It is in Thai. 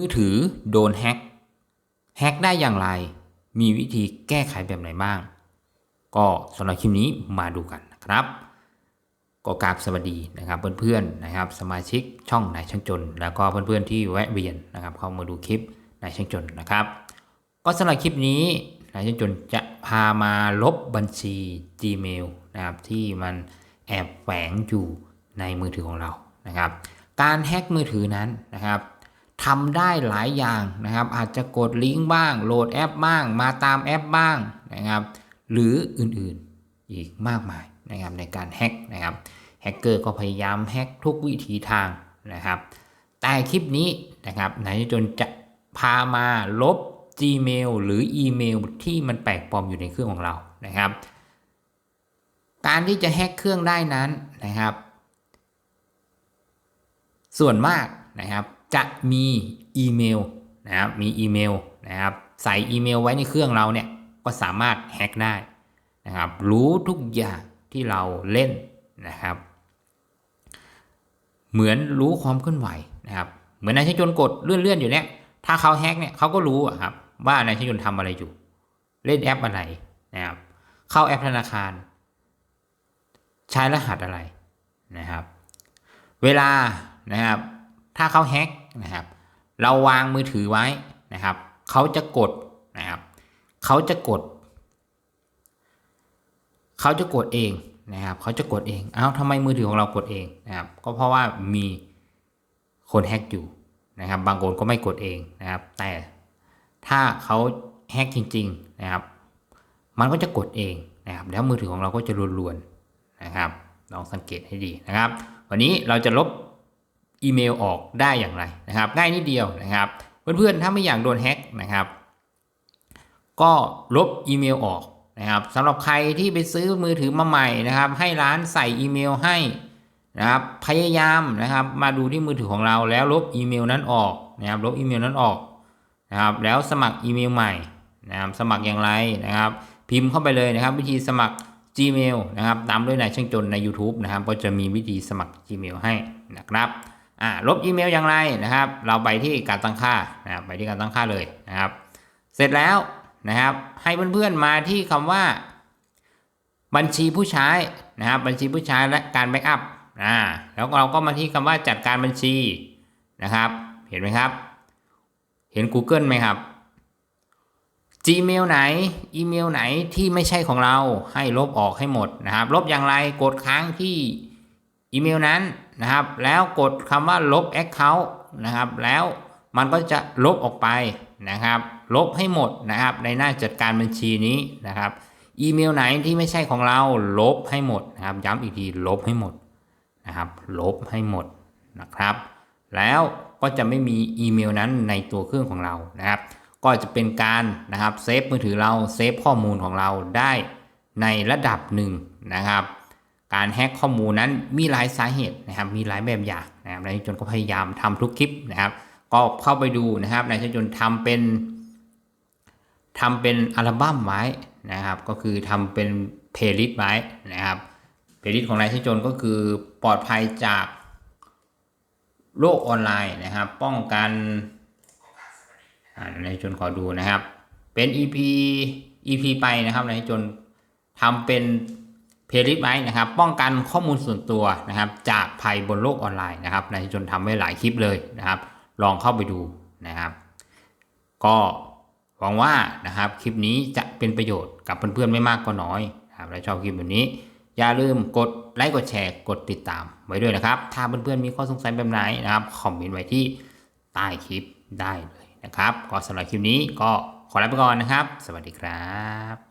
มือถือโดนแฮ็ก แฮ็กได้อย่างไร มีวิธีแก้ไขแบบไหนบ้าง ก็สำหรับคลิปนี้มาดูกันนะครับ ก็กราบสวัสดีนะครับเพื่อนๆนะครับ สมาชิกช่องนายช่างจน แล้วก็เพื่อนๆที่แวะเวียนนะครับ เข้ามาดูคลิปนายช่างจนนะครับ ก็สำหรับคลิปนี้นายช่างจนจะพามาลบบัญชี Gmail นะครับที่มันแอบแฝงอยู่ในมือถือของเรานะครับ การแฮ็กมือถือนั้นนะครับ ทำได้หลายอย่างนะครับ อาจจะกดลิงก์บ้าง โหลดแอปบ้าง มาตามแอปบ้างนะครับ หรืออื่นๆอีกมากมายนะครับในการแฮ็กนะครับแฮกเกอร์ก็พยายามแฮ็กทุกวิถีทางนะครับ แต่คลิปนี้นะครับนายจนจะพามาลบ Gmail หรืออีเมลที่มันแปลกปลอมอยู่ในเครื่องของเรานะครับ การที่จะแฮ็กเครื่องได้นั้นนะครับ ส่วนมากนะครับ จะมีอีเมลนะครับมีอีเมลนะครับใส่อีเมลไว้ในเครื่องเราเนี่ยก็สามารถแฮ็กได้นะครับรู้ทุกอย่างที่เราเล่นนะครับ เหมือนรู้ความเคลื่อนไหวนะครับเหมือนนายช่างจนกดเลื่อนๆอยู่เนี่ยถ้าเขาแฮ็กเนี่ยเขาก็รู้ครับว่านายช่างจนทำอะไรอยู่ เล่นแอปอะไรนะครับเข้าแอปธนาคาร ใช้รหัสอะไรนะครับ เวลานะครับถ้าเขาแฮ็ก นะครับ เราวางมือถือไว้นะครับ เขาจะกดนะครับ เขาจะกด เขาจะกดเองนะครับ เขาจะกดเอง เอ้าทำไมมือถือของเรากดเองนะครับ ก็เพราะว่ามีคนแฮกอยู่นะครับ บางคนก็ไม่กดเองนะครับ แต่ถ้าเขาแฮกจริง ๆนะครับ มันก็จะกดเองนะครับ แล้วมือถือของเราก็จะรวนๆนะครับลองสังเกตให้ดีนะครับ วันนี้เราจะลบ อีเมลออกได้อย่างไรนะครับ ง่ายนิดเดียวนะครับ เพื่อนๆถ้าไม่อยากโดนแฮ็กนะครับ ก็ลบอีเมลออกนะครับสำหรับใครที่ไปซื้อมือถือมาใหม่นะครับ ให้ร้านใส่อีเมลให้นะครับพยายามนะครับ มาดูที่มือถือของเราแล้วลบอีเมลนั้นออกนะครับ ลบอีเมลนั้นออกนะครับ แล้วสมัครอีเมลใหม่นะครับสมัครอย่างไรนะครับ พิมพ์เข้าไปเลยนะครับ วิธีสมัคร Gmail นะครับตามด้วยนายช่างจนใน YouTube นะครับ ก็จะมีวิธีสมัคร Gmail ให้นะครับ อ่าลบอีเมลอย่างไรนะครับ เราไปที่การตั้งค่านะครับไปที่การตั้งค่าเลยนะครับ เสร็จแล้วนะครับ ให้เพื่อนๆมาที่คำว่า บัญชีผู้ใช้นะครับ บัญชีผู้ใช้และการแบ็กอัพอ่าแล้วเราก็มาที่คำว่าจัดการบัญชีนะครับ เห็นไหมครับ เห็น Google ไหมครับ Gmail ไหนอีเมลไหนที่ไม่ใช่ของเราให้ลบออกให้หมดนะครับ ลบอย่างไรกดค้างที่ อีเมลนั้นนะครับ แล้วกดคำว่าลบ Account นะครับ แล้วมันก็จะลบออกไปนะครับ ลบให้หมดนะครับ ในหน้าจัดการบัญชีนี้นะครับ อีเมลไหนที่ไม่ใช่ของเราลบให้หมดนะครับ ย้ำอีกทีลบให้หมดนะครับ ลบให้หมดนะครับ แล้วก็จะไม่มีอีเมลนั้นในตัวเครื่องของเรานะครับ ก็จะเป็นการนะครับเซฟมือถือเราเซฟข้อมูลของเราได้ในระดับหนึ่งนะครับ การแฮกข้อมูลนั้นมีหลายสาเหตุนะครับ มีหลายแบบอย่างนะครับนายชนก็พยายามทำทุกคลิปนะครับ ก็เข้าไปดูนะครับนายชนทำเป็นทำเป็นอัลบั้มไว้นะครับ ก็คือทำเป็นเพลย์ลิสต์ไว้นะครับเพลย์ลิสต์ของนายชนก็คือปลอดภัยจากโลกออนไลน์นะครับ ป้องกันนายชนขอดูนะครับ เป็น EP EP ไปนะครับนายชนทำเป็น เพลย์ลิสต์ไว้นะครับ ป้องกันข้อมูลส่วนตัวนะครับ จากภัยบนโลกออนไลน์นะครับนายชนทำไว้หลายคลิปเลยนะครับ ลองเข้าไปดูนะครับ ก็หวังว่านะครับคลิปนี้จะเป็นประโยชน์กับเพื่อนๆไม่มากก็น้อยนะครับและชอบคลิปแบบนี้ อย่าลืมกดไลค์กดแชร์กดติดตามไว้ด้วยนะครับ ถ้าเพื่อนๆมีข้อสงสัยแบบไหนนะครับคอมเมนต์ไว้ที่ใต้คลิปได้เลยนะครับ ก็สำหรับคลิปนี้ก็ขอลาไปก่อนนะครับ สวัสดีครับ